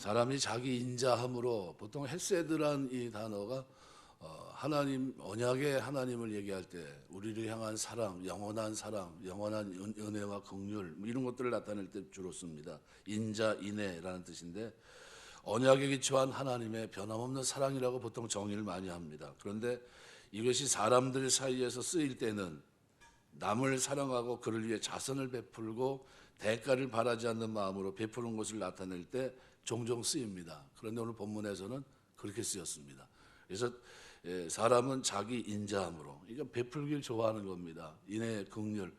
사람이 자기 인자함으로 보통 헤세드란 이 단어가 어, 하나님 언약의 하나님을 얘기할 때 우리를 향한 사랑, 영원한 사랑, 영원한 은- 은혜와 긍휼 뭐 이런 것들을 나타낼 때 주로 씁니다. 인자, 인애라는 뜻인데 언약에 기초한 하나님의 변함없는 사랑이라고 보통 정의를 많이 합니다. 그런데 이것이 사람들 사이에서 쓰일 때는 남을 사랑하고 그를 위해 자선을 베풀고 대가를 바라지 않는 마음으로 베푸는 것을 나타낼 때 종종 쓰입니다. 그런데 오늘 본문에서는 그렇게 쓰였습니다. 그래서 예, 사람은 자기 인자함으로 이거 베풀기를 좋아하는 겁니다. 인애, 긍휼,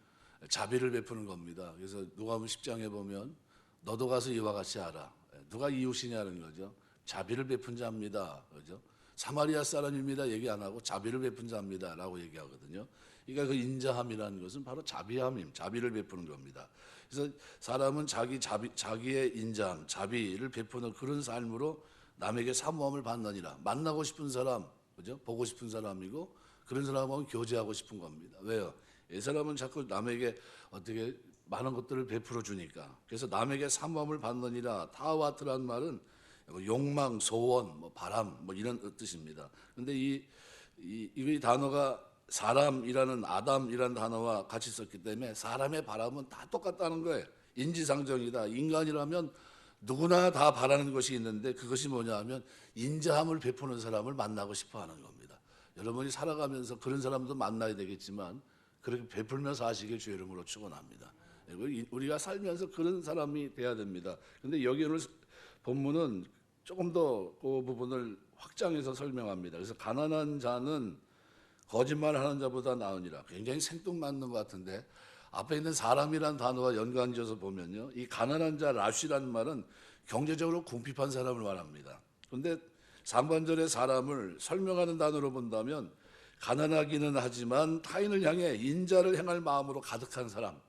자비를 베푸는 겁니다. 그래서 누가복음 10장에 보면 너도 가서 이와 같이 하라. 예, 누가 이웃이냐는 거죠. 자비를 베푼 자입니다. 그죠? 사마리아 사람입니다. 얘기 안 하고 자비를 베푼 자입니다라고 얘기하거든요. 그러니까 그 인자함이라는 것은 바로 자비함임, 자비를 베푸는 겁니다. 그래서 사람은 자기 자비, 자기의 인자함, 자비를 베푸는 그런 삶으로 남에게 사모함을 받느니라. 만나고 싶은 사람, 그죠? 보고 싶은 사람이고 그런 사람하고 교제하고 싶은 겁니다. 왜요? 이 사람은 자꾸 남에게 어떻게 많은 것들을 베풀어 주니까. 그래서 남에게 사모함을 받느니라. 타와트란 말은 뭐 욕망, 소원, 뭐 바람, 뭐 이런 뜻입니다. 근데 이, 이, 이 단어가 사람이라는 아담이라는 단어와 같이 썼기 때문에 사람의 바람은 다 똑같다는 거예요. 인지상정이다. 인간이라면 누구나 다 바라는 것이 있는데 그것이 뭐냐 하면 인자함을 베푸는 사람을 만나고 싶어 하는 겁니다. 여러분이 살아가면서 그런 사람도 만나야 되겠지만 그렇게 베풀면서 하시길 주의 이름으로 축원합니다. 우리가 살면서 그런 사람이 돼야 됩니다. 근데 여기 오늘 본문은 조금 더 그 부분을 확장해서 설명합니다. 그래서 가난한 자는 거짓말하는 자보다 나으니라. 굉장히 생뚱맞는 것 같은데 앞에 있는 사람이란 단어와 연관지어서 보면요, 이 가난한 자 라쉬라는 말은 경제적으로 궁핍한 사람을 말합니다. 그런데 상반절의 사람을 설명하는 단어로 본다면 가난하기는 하지만 타인을 향해 인자를 행할 마음으로 가득한 사람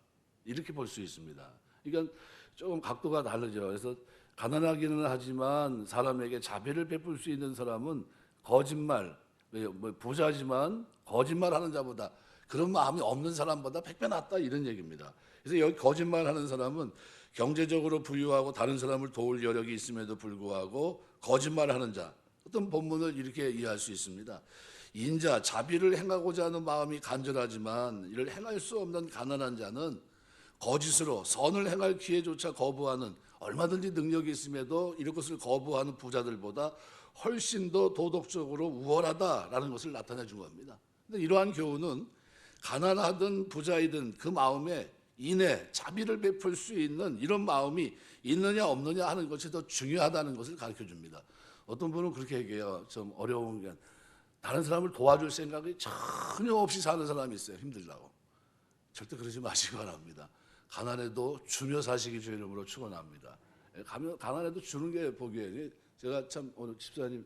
이렇게 볼 수 있습니다. 그러니까 조금 각도가 다르죠. 그래서 가난하기는 하지만 사람에게 자비를 베풀 수 있는 사람은 거짓말? 뭐 부자지만 거짓말하는 자보다 그런 마음이 없는 사람보다 백배 낫다 이런 얘기입니다. 그래서 여기 거짓말하는 사람은 경제적으로 부유하고 다른 사람을 도울 여력이 있음에도 불구하고 거짓말하는 자 어떤 본문을 이렇게 이해할 수 있습니다. 인자 자비를 행하고자 하는 마음이 간절하지만 이를 행할 수 없는 가난한 자는 거짓으로 선을 행할 기회조차 거부하는 얼마든지 능력이 있음에도 이런 것을 거부하는 부자들보다 훨씬 더 도덕적으로 우월하다라는 것을 나타내 준 겁니다. 근데 이러한 교훈은 가난하든 부자이든 그 마음에 인애, 자비를 베풀 수 있는 이런 마음이 있느냐 없느냐 하는 것이 더 중요하다는 것을 가르쳐 줍니다. 어떤 분은 그렇게 얘기해요. 좀 어려운 게 다른 사람을 도와줄 생각이 전혀 없이 사는 사람이 있어요. 힘들다고. 절대 그러지 마시기 바랍니다. 가난해도 주며 사시기 주의 이름으로 축원합니다. 예, 가난해도 주는 게 복이에요. 제가 참 오늘 집사님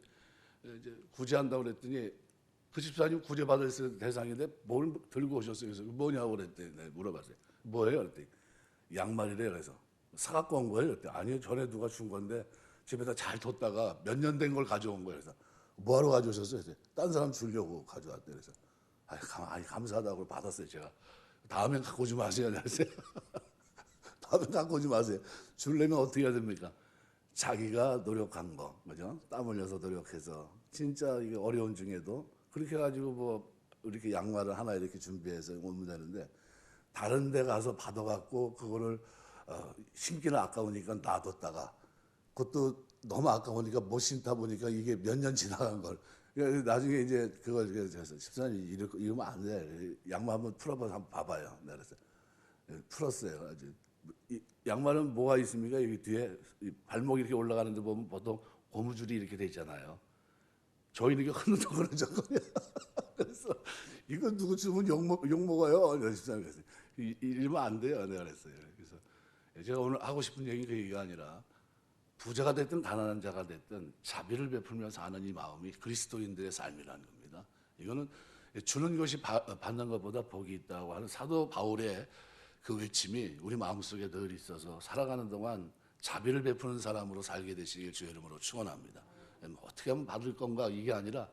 이제 구제한다고 그랬더니 그 집사님 구제 받을 대상인데 뭘 들고 오셨어요. 그래서 뭐냐고 그랬더니 네, 물어봤어요. 뭐예요? 그랬더니 양말이래 그래서 사갖고 온 거예요. 그랬더니 아니요 전에 누가 준 건데 집에다 잘 뒀다가 몇 년 된 걸 가져온 거예요. 그래서 뭐하러 가져오셨어요? 그래서 딴 사람 주려고 가져왔대. 그래서 아이, 감, 아이 감사하다고 받았어요 제가. 다음엔 갖고 오지 마세요. 그랬어요. 다음엔 갖고 오지 마세요. 주려면 어떻게 해야 됩니까? 자기가 노력한 거, 그죠? 땀 흘려서 노력해서 진짜 이게 어려운 중에도 그렇게 해가지고 뭐 이렇게 양말을 하나 이렇게 준비해서 오면 되는데 다른 데 가서 받아갖고 그거를 어, 신기는 아까우니까 놔뒀다가 그것도 너무 아까우니까 못 신다 보니까 이게 몇 년 지나간 걸 그러니까 나중에 이제 그걸 그래서 집사님 이러, 이러면 안 돼. 양말 한번 풀어봐 한번 봐봐요. 그래서 예, 풀었어요. 아주 이 양말은 뭐가 있습니까? 여기 뒤에 이 발목 이렇게 올라가는 데 보면 보통 고무줄이 이렇게 돼 있잖아요. 저희는 이게 흔들흔들거려요. 그래서 이거 누구 주면 욕먹 욕 먹어요. 그래서 이러면 안 돼요. 내가 그랬어요. 그래서 제가 오늘 하고 싶은 얘기 그 얘기가 아니라 부자가 됐든 가난한 자가 됐든 자비를 베풀면서 하는 이 마음이 그리스도인들의 삶이라는 겁니다. 이거는 주는 것이 바- 받는 것보다 복이 있다고 하는 사도 바울의 그 외침이 우리 마음속에 늘 있어서 살아가는 동안 자비를 베푸는 사람으로 살게 되시길 주의 이름으로 축원합니다. 뭐 어떻게 하면 받을 건가 이게 아니라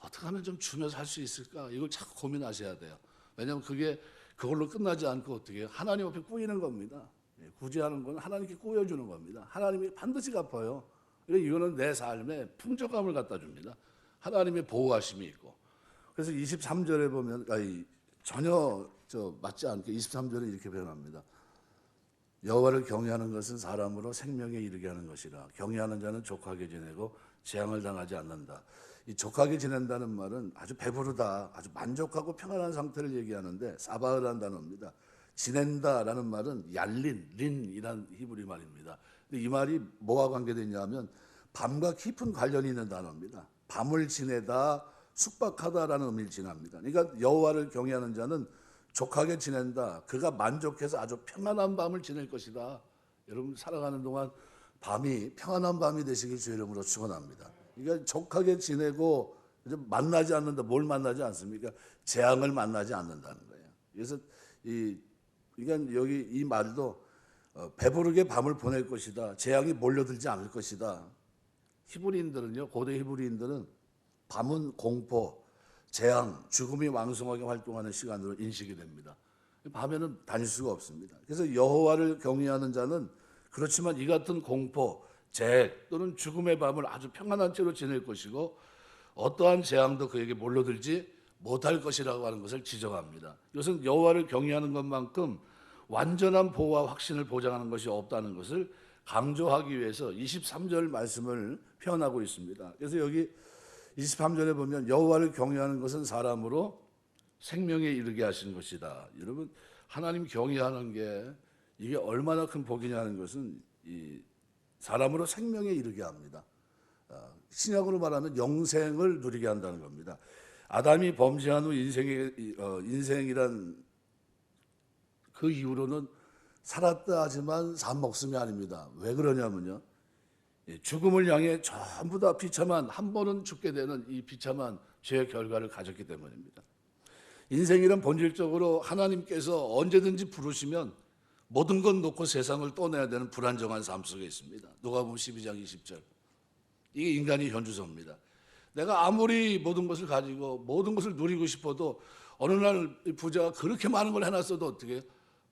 어떻게 하면 좀 주면서 할 수 있을까 이걸 자꾸 고민하셔야 돼요. 왜냐하면 그게 그걸로 끝나지 않고 어떻게? 하나님 앞에 꾸이는 겁니다. 예, 구제하는 건 하나님께 꾸여주는 겁니다. 하나님이 반드시 갚아요. 이거는 내 삶에 풍족함을 갖다 줍니다. 하나님의 보호하심이 있고. 그래서 23절에 보면 아니, 전혀 저 맞지 않게 23절에 이렇게 표현합니다. 여호와를 경외하는 것은 사람으로 생명에 이르게 하는 것이라 경외하는 자는 족하게 지내고 재앙을 당하지 않는다. 이 족하게 지낸다는 말은 아주 배부르다, 아주 만족하고 평안한 상태를 얘기하는데 사바흐라는 단어입니다. 지낸다라는 말은 얄린, 린이란 히브리 말입니다. 근데 이 말이 뭐와 관계되냐면 밤과 깊은 관련이 있는 단어입니다. 밤을 지내다, 숙박하다라는 의미를 지납니다. 그러니까 여호와를 경외하는 자는 족하게 지낸다. 그가 만족해서 아주 평안한 밤을 지낼 것이다. 여러분 살아가는 동안 밤이 평안한 밤이 되시길 주의 이름으로 축원합니다. 그러니까 족하게 지내고 만나지 않는다. 뭘 만나지 않습니까? 재앙을 만나지 않는다는 거예요. 그래서 이 그러니까 여기 이 말도 어, 배부르게 밤을 보낼 것이다. 재앙이 몰려들지 않을 것이다. 히브리인들은요. 고대 히브리인들은 밤은 공포, 재앙, 죽음이 왕성하게 활동하는 시간으로 인식이 됩니다. 밤에는 다닐 수가 없습니다. 그래서 여호와를 경외하는 자는 그렇지만 이 같은 공포, 재 또는 죽음의 밤을 아주 평안한 채로 지낼 것이고 어떠한 재앙도 그에게 몰려들지 못할 것이라고 하는 것을 지적합니다. 이것은 여호와를 경외하는 것만큼 완전한 보호와 확신을 보장하는 것이 없다는 것을 강조하기 위해서 23절 말씀을 표현하고 있습니다. 그래서 여기 23절에 보면 여호와를 경외하는 것은 사람으로 생명에 이르게 하신 것이다. 여러분 하나님 경외하는 게 이게 얼마나 큰 복이냐는 것은 이 사람으로 생명에 이르게 합니다. 어, 신약으로 말하면 영생을 누리게 한다는 겁니다. 아담이 범죄한 후 인생의 어, 인생이란 그 이후로는 살았다 하지만 산 목숨이 아닙니다. 왜 그러냐면요. 예, 죽음을 향해 전부 다 비참한 한 번은 죽게 되는 이 비참한 죄의 결과를 가졌기 때문입니다. 인생이란 본질적으로 하나님께서 언제든지 부르시면 모든 건 놓고 세상을 떠나야 되는 불안정한 삶 속에 있습니다. 누가복음 12장 20절. 이게 인간의 현주소입니다. 내가 아무리 모든 것을 가지고 모든 것을 누리고 싶어도 어느 날 부자가 그렇게 많은 걸 해놨어도 어떻게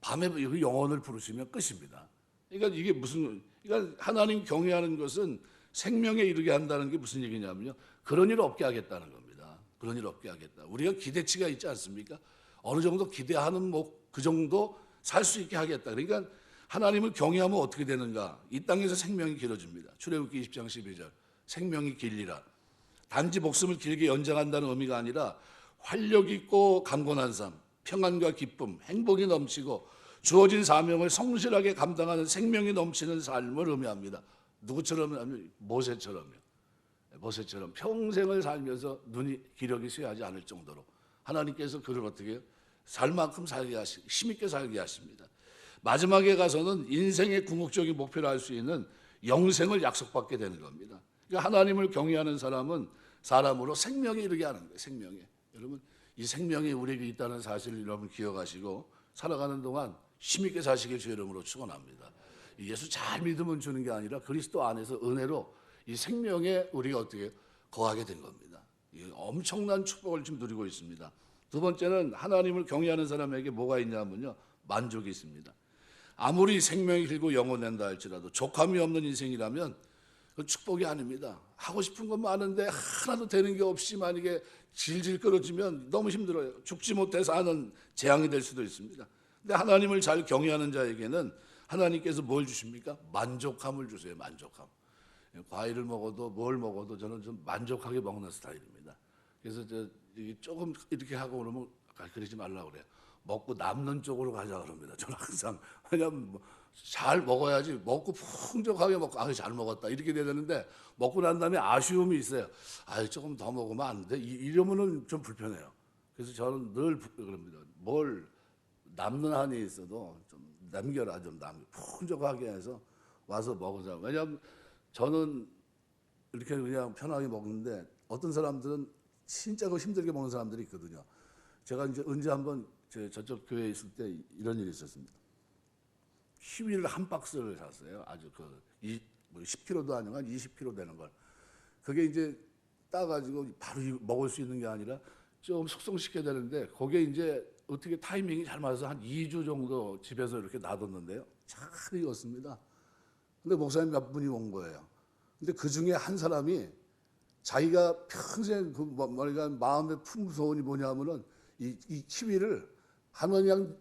밤에 그 영혼을 부르시면 끝입니다. 그러니까 이게 무슨 그러니까 하나님 경외하는 것은 생명에 이르게 한다는 게 무슨 얘기냐면요. 그런 일 없게 하겠다는 겁니다. 그런 일 없게 하겠다. 우리가 기대치가 있지 않습니까? 어느 정도 기대하는 뭐 그 정도 살 수 있게 하겠다. 그러니까 하나님을 경외하면 어떻게 되는가? 이 땅에서 생명이 길어집니다. 출애굽기 20장 12절. 생명이 길리라. 단지 목숨을 길게 연장한다는 의미가 아니라 활력 있고 강건한 삶, 평안과 기쁨, 행복이 넘치고 주어진 사명을 성실하게 감당하는 생명이 넘치는 삶을 의미합니다. 누구처럼 모세처럼요. 모세처럼 평생을 살면서 눈이 기력이 쇠하지 않을 정도로 하나님께서 그를 어떻게? 살 만큼 살게 하시, 힘있게 살게 하십니다. 마지막에 가서는 인생의 궁극적인 목표를 할 수 있는 영생을 약속받게 되는 겁니다. 그러니까 하나님을 경외하는 사람은 사람으로 생명에 이르게 하는 거예요. 생명에. 여러분 이 생명이 우리에게 있다는 사실을 여러분 기억하시고 살아가는 동안 힘있게 사시길 주의 이름으로 축원합니다. 예수 잘 믿으면 주는 게 아니라 그리스도 안에서 은혜로 이 생명에 우리가 어떻게 거하게 된 겁니다. 이 엄청난 축복을 지금 누리고 있습니다. 두 번째는 하나님을 경외하는 사람에게 뭐가 있냐면요. 만족이 있습니다. 아무리 생명이 길고 영원한다 할지라도 족함이 없는 인생이라면 그 축복이 아닙니다. 하고 싶은 건 많은데 하나도 되는 게 없이 만약에 질질 끌어지면 너무 힘들어요. 죽지 못해서 하는 재앙이 될 수도 있습니다. 근데 하나님을 잘 경외하는 자에게는 하나님께서 뭘 주십니까? 만족함을 주세요. 만족함. 과일을 먹어도 뭘 먹어도 저는 좀 만족하게 먹는 스타일입니다. 그래서 저 조금 이렇게 하고 그러면 아, 그러지 말라고 그래요. 먹고 남는 쪽으로 가자 그럽니다. 저는 항상 왜냐면 뭐 잘 먹어야지 먹고 풍족하게 먹고 아잘 먹었다 이렇게 되는데 먹고 난 다음에 아쉬움이 있어요. 아 조금 더 먹으면 안 돼. 이- 이러면은 좀 불편해요. 그래서 저는 늘 부- 그럽니다. 뭘 남는 한이 있어도 좀 남겨라 좀 남. 풍족하게 해서 와서 먹으자. 왜냐하면 저는 이렇게 그냥 편하게 먹는데 어떤 사람들은 진짜 그 힘들게 먹는 사람들이 있거든요. 제가 이제 언제 한번 제 저쪽 교회에 있을 때 이런 일이 있었습니다. 키위를 한 박스를 샀어요. 아주 그 이, 뭐 10kg도 아니고 한 20kg 되는 걸. 그게 이제 따가지고 바로 이- 먹을 수 있는 게 아니라 좀 숙성시켜야 되는데 그게 이제 어떻게 타이밍이 잘 맞아서 한 2주 정도 집에서 이렇게 놔뒀는데요. 잘 익었습니다. 근데 목사님 몇 분이 온 거예요. 근데 그 중에 한 사람이 자기가 평생 그 뭐- 뭐랄까 마음의 풍소원이 뭐냐면은 이, 이 키위를 하면 그냥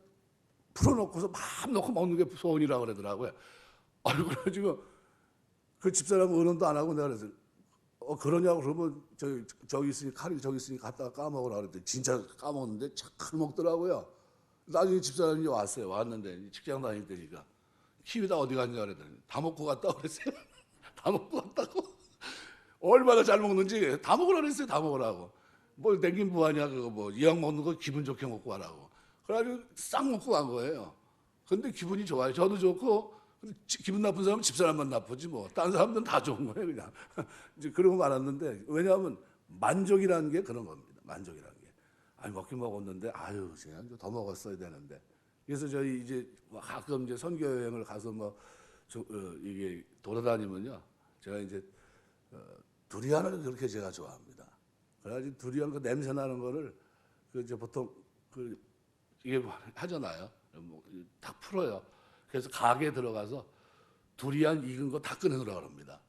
풀어놓고서 마음 놓고 먹는 게 소원이라고 그러더라고요. 아이고 그래가지고 그 집사람 의논도 안 하고 내가 그래서 어 그러냐고 그러면 저기 저기 있으니 칼이 저기 있으니 갖다가 까먹으라 그랬더니 진짜 까먹는데 잘 먹더라고요. 나중에 집사람이 왔어요. 왔는데 직장 다닐 때니까 키위 다 어디 갔냐 그랬더니 다 먹고 갔다 그랬어요. 다 먹고 갔다고. 얼마나 잘 먹는지 다 먹으라 그랬어요. 다 먹으라고. 뭘 땡긴 부하냐 그거 뭐 이왕 먹는 거 기분 좋게 먹고 가라고. 그래가지고 싹 먹고 간 거예요. 근데 기분이 좋아요. 저도 좋고 기분 나쁜 사람은 집사람만 나쁘지 뭐. 다른 사람들은 다 좋은 거예요 그냥. 이제 그러고 말았는데 왜냐하면 만족이라는 게 그런 겁니다. 만족이라는 게. 아니 먹긴 먹었는데 아유 그냥 더 먹었어야 되는데. 그래서 저희 이제 뭐 가끔 이제 선교 여행을 가서 뭐 저, 어, 이게 돌아다니면요. 제가 이제 어, 두리안을 그렇게 제가 좋아합니다. 그래가지고 두리안 그 냄새 나는 거를 그 이제 보통 그 이게 뭐 하잖아요. 뭐 다 풀어요. 그래서 가게에 들어가서 두리안 익은 거 다 꺼내놓으라 그럽니다.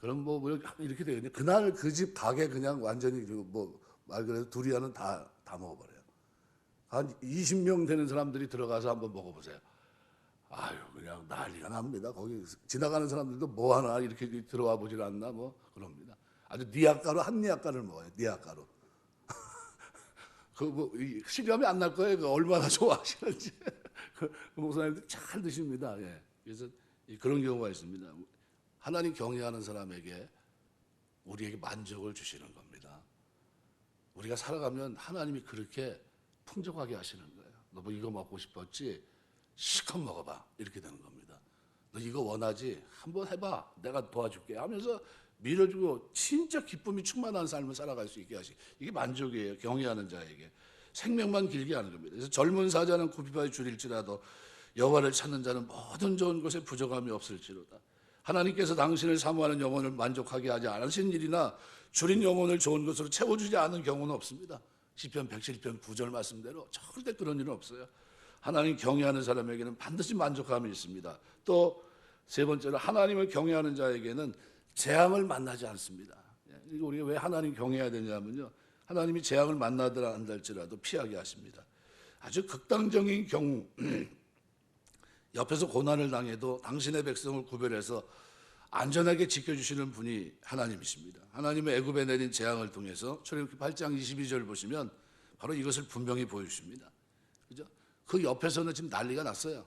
그럼 뭐, 뭐 이렇게 되거든요. 그날 그 집 가게 그냥 완전히 뭐 말 그대로 두리안은 다, 다 먹어버려요. 한 20명 되는 사람들이 들어가서 한번 먹어보세요. 아유 그냥 난리가 납니다. 거기 지나가는 사람들도 뭐 하나 이렇게 들어와 보질 않나 뭐 그럽니다. 아주 니아가루 한 니아가루를 먹어요. 니아가루. 그뭐 실감이 안 날 거예요. 그 얼마나 좋아하시는지. 그 목사님들 잘 드십니다. 예. 그래서 이 그런 경우가 있습니다. 하나님 경외하는 사람에게 우리에게 만족을 주시는 겁니다. 우리가 살아가면 하나님이 그렇게 풍족하게 하시는 거예요. 너 뭐 이거 먹고 싶었지? 실컷 먹어봐. 이렇게 되는 겁니다. 너 이거 원하지? 한번 해봐. 내가 도와줄게. 하면서 밀어주고 진짜 기쁨이 충만한 삶을 살아갈 수 있게 하시. 이게 만족이에요. 경외하는 자에게. 생명만 길게 하는 겁니다. 그래서 젊은 사자는 구피파에 줄일지라도 여호와를 찾는 자는 모든 좋은 것에 부족함이 없을지로다. 하나님께서 당신을 사모하는 영혼을 만족하게 하지 않으신 일이나 줄인 영혼을 좋은 것으로 채워주지 않은 경우는 없습니다. 시편 107편 9절 말씀대로 절대 그런 일은 없어요. 하나님 경외하는 사람에게는 반드시 만족함이 있습니다. 또 세 번째로 하나님을 경외하는 자에게는 재앙을 만나지 않습니다. 예, 우리가 왜 하나님 경외해야 되냐면요. 하나님이 재앙을 만나더라 한달지라도 피하게 하십니다. 아주 극단적인 경우 옆에서 고난을 당해도 당신의 백성을 구별해서 안전하게 지켜주시는 분이 하나님이십니다. 하나님의 애굽에 내린 재앙을 통해서 출애굽기 8장 22절 보시면 바로 이것을 분명히 보여주십니다. 그죠? 그 옆에서는 지금 난리가 났어요.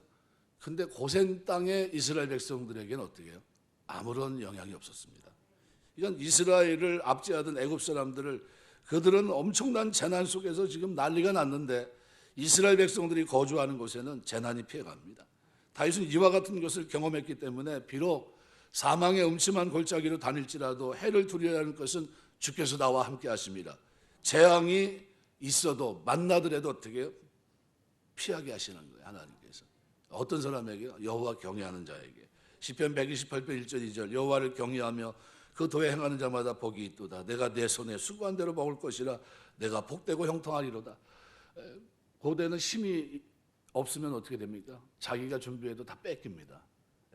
근데 고센 땅의 이스라엘 백성들에게는 어떻게 해요? 아무런 영향이 없었습니다. 이건 이스라엘을 압제하던 애굽 사람들을 그들은 엄청난 재난 속에서 지금 난리가 났는데 이스라엘 백성들이 거주하는 곳에는 재난이 피해갑니다. 다윗은 이와 같은 것을 경험했기 때문에 비록 사망의 음침한 골짜기로 다닐지라도 해를 두려야 하는 것은 주께서 나와 함께 하십니다. 재앙이 있어도 만나더라도 어떻게? 피하게 하시는 거예요. 하나님께서. 어떤 사람에게 여호와 경외하는 자에게. 시편 128편 1절 2절 여호와를 경외하며 그 도에 행하는 자마다 복이 있도다. 내가 내 손에 수고한 대로 먹을 것이라 내가 복되고 형통하리로다. 에, 고대는 힘이 없으면 어떻게 됩니까? 자기가 준비해도 다 뺏깁니다.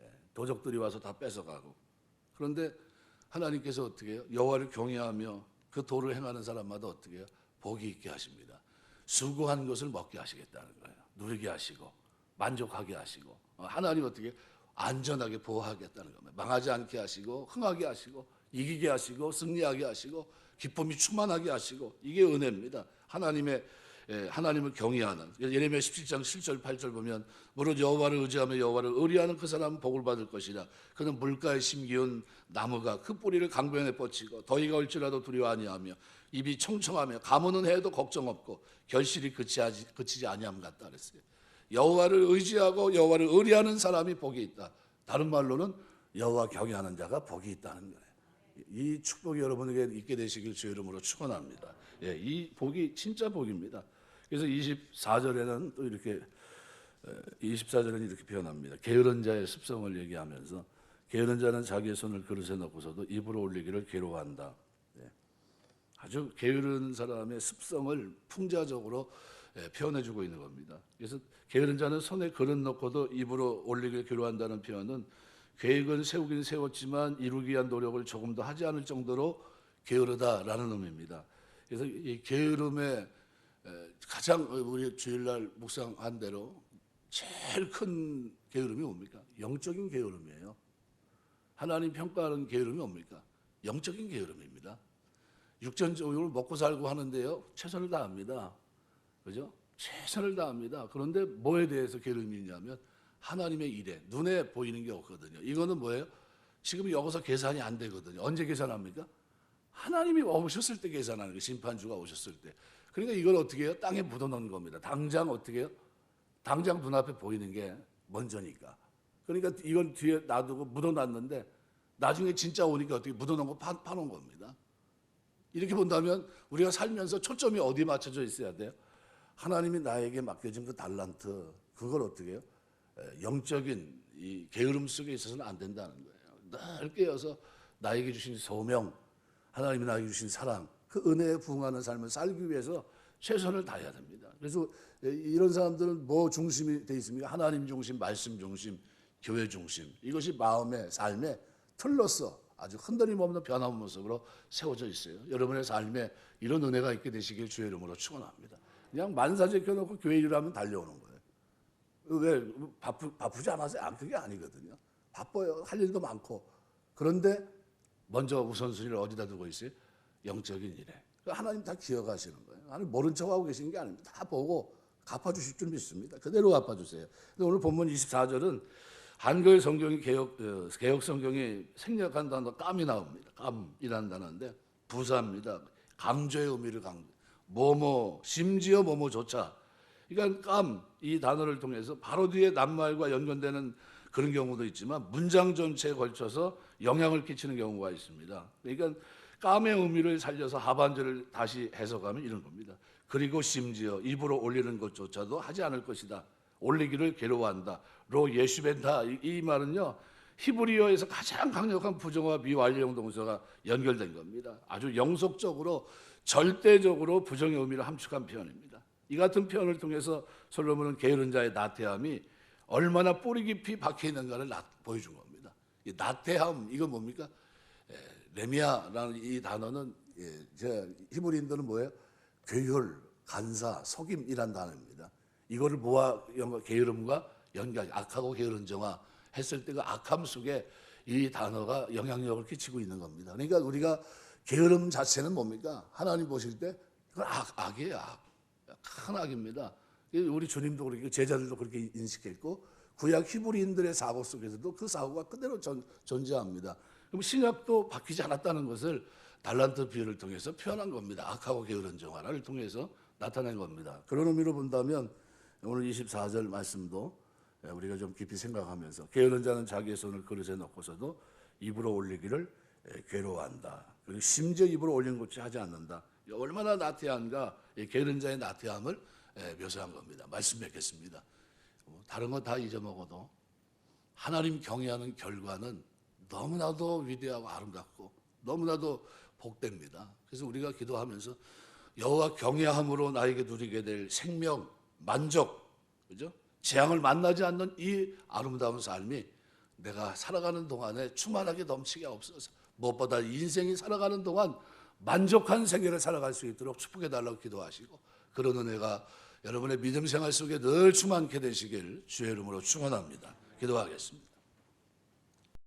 예, 도적들이 와서 다 뺏어가고. 그런데 하나님께서 어떻게 해요? 여호와를 경외하며 그 도를 행하는 사람마다 어떻게 해요? 복이 있게 하십니다. 수고한 것을 먹게 하시겠다는 거예요. 누리게 하시고 만족하게 하시고 어, 하나님 어떻게 해요? 안전하게 보호하겠다는 겁니다. 망하지 않게 하시고 흥하게 하시고 이기게 하시고 승리하게 하시고 기쁨이 충만하게 하시고 이게 은혜입니다. 하나님의 예, 하나님을 경외하는 예레미야 17장 7절 8절 보면 무릇 여호와를 의지하며 여호와를 의리하는 그 사람은 복을 받을 것이라 그는 물가에 심기운 나무가 그 뿌리를 강변에 뻗치고 더위가 올지라도 두려워 아니하며 입이 청청하며 가무는 해도 걱정 없고 결실이 그치하지, 그치지 아니함 같다 그랬어요. 여호와를 의지하고 여호와를 의리하는 사람이 복이 있다. 다른 말로는 여호와 경외하는 자가 복이 있다는 거예요. 이 축복이 여러분에게 있게 되시길 주 이름으로 축원합니다. 예, 이 복이 진짜 복입니다. 그래서 24절에는 또 이렇게 24절에는 이렇게 표현합니다. 게으른 자의 습성을 얘기하면서 게으른 자는 자기의 손을 그릇에 넣고서도 입으로 올리기를 괴로워한다. 예. 아주 게으른 사람의 습성을 풍자적으로 예, 표현해주고 있는 겁니다. 그래서 게으른 자는 손에 그릇 넣고도 입으로 올리기를 괴로워한다는 표현은 계획은 세우긴 세웠지만 이루기 위한 노력을 조금 더 하지 않을 정도로 게으르다라는 의미입니다. 그래서 이 게으름의 에, 가장 우리 주일날 묵상한 대로 제일 큰 게으름이 뭡니까? 영적인 게으름이에요. 하나님 평가하는 게으름이 뭡니까? 영적인 게으름입니다. 육전적으로 먹고 살고 하는데요, 최선을 다합니다. 그죠? 최선을 다합니다. 그런데 뭐에 대해서 게으름이 있냐면 하나님의 일에 눈에 보이는 게 없거든요. 이거는 뭐예요? 지금 여기서 계산이 안 되거든요. 언제 계산합니까? 하나님이 오셨을 때 계산하는 거예요. 심판주가 오셨을 때. 그러니까 이걸 어떻게 해요? 땅에 묻어놓은 겁니다. 당장 어떻게 해요? 당장 눈앞에 보이는 게 먼저니까. 그러니까 이건 뒤에 놔두고 묻어놨는데 나중에 진짜 오니까 어떻게 묻어놓은 거 파, 파놓은 겁니다. 이렇게 본다면 우리가 살면서 초점이 어디 맞춰져 있어야 돼요? 하나님이 나에게 맡겨진 그 달란트 그걸 어떻게 해요? 에, 영적인 이 게으름 속에 있어서는 안 된다는 거예요. 늘 깨어서 나에게 주신 소명, 하나님이 나에게 주신 사랑, 그 은혜에 부응하는 삶을 살기 위해서 최선을 다해야 됩니다. 그래서 에, 이런 사람들은 뭐 중심이 돼 있습니까? 하나님 중심, 말씀 중심, 교회 중심. 이것이 마음의 삶의 틀로서 아주 흔들림 없는 변함 모습으로 세워져 있어요. 여러분의 삶에 이런 은혜가 있게 되시길 주의 이름으로 축원합니다. 그냥 만사제 켜놓고 교회 일하면 달려오는 거예요. 왜 바쁘 바쁘지 않아서 안 그게 아니거든요. 바빠요. 할 일도 많고 그런데 먼저 우선순위를 어디다 두고 있어요? 영적인 일에. 하나님 다 기억하시는 거예요. 하나님 모른 척하고 계신 게 아닙니다. 다 보고 갚아주실 줄 믿습니다. 그대로 갚아주세요. 근데 오늘 본문 24절은 한글 성경이 개혁 어, 개혁 성경이 생략한 단어 깜이 나옵니다. 깜이라는 단어인데 부사입니다. 감조의 의미를 강 뭐뭐 심지어 뭐뭐조차 그러니까 깜 이 단어를 통해서 바로 뒤에 낱말과 연관되는 그런 경우도 있지만 문장 전체에 걸쳐서 영향을 끼치는 경우가 있습니다. 그러니까 깜의 의미를 살려서 하반절을 다시 해석하면 이런 겁니다. 그리고 심지어 입으로 올리는 것조차도 하지 않을 것이다. 올리기를 괴로워한다. 로 예슈벤다 이, 이 말은요 히브리어에서 가장 강력한 부정과 미완료형 동사가 연결된 겁니다. 아주 영속적으로 절대적으로 부정의 의미를 함축한 표현입니다. 이 같은 표현을 통해서 솔로몬은 게으른 자의 나태함이 얼마나 뿌리 깊이 박혀 있는가를 나- 보여준 겁니다. 이 나태함 이건 뭡니까? 에, 레미아라는 이 단어는 예, 제 히브리인들은 뭐예요? 괴혈, 간사, 속임이란 단어입니다. 이거를 모아 게으름과 연결, 악하고 게으른 정화 했을 때 그 악함 속에 이 단어가 영향력을 끼치고 있는 겁니다. 그러니까 우리가 게으름 자체는 뭡니까? 하나님 보실 때 그건 악, 악이에요, 악. 큰 악입니다. 우리 주님도 그렇게 제자들도 그렇게 인식했고 구약 히브리인들의 사고 속에서도 그 사고가 그대로 전, 존재합니다. 그럼 신약도 바뀌지 않았다는 것을 달란트 비유를 통해서 표현한 겁니다. 악하고 게으른 정화를 통해서 나타낸 겁니다. 그런 의미로 본다면 오늘 24절 말씀도 우리가 좀 깊이 생각하면서 게으른 자는 자기의 손을 그릇에 넣고서도 입으로 올리기를 괴로워한다. 심지어 입으로 올린 것이 하지 않는다. 얼마나 나태한가 이 게으른 자의 나태함을 묘사한 겁니다. 말씀 뵙겠습니다. 뭐 다른 거 다 잊어먹어도 하나님 경외하는 결과는 너무나도 위대하고 아름답고 너무나도 복됩니다. 그래서 우리가 기도하면서 여호와 경외함으로 나에게 누리게 될 생명, 만족, 그죠? 재앙을 만나지 않는 이 아름다운 삶이 내가 살아가는 동안에 충만하게 넘치게 없어서 무엇보다 인생이 살아가는 동안 만족한 생애를 살아갈 수 있도록 축복해 달라고 기도하시고 그런 은혜가 여러분의 믿음 생활 속에 늘 충만케 되시길 주의 이름으로 축원합니다. 기도하겠습니다.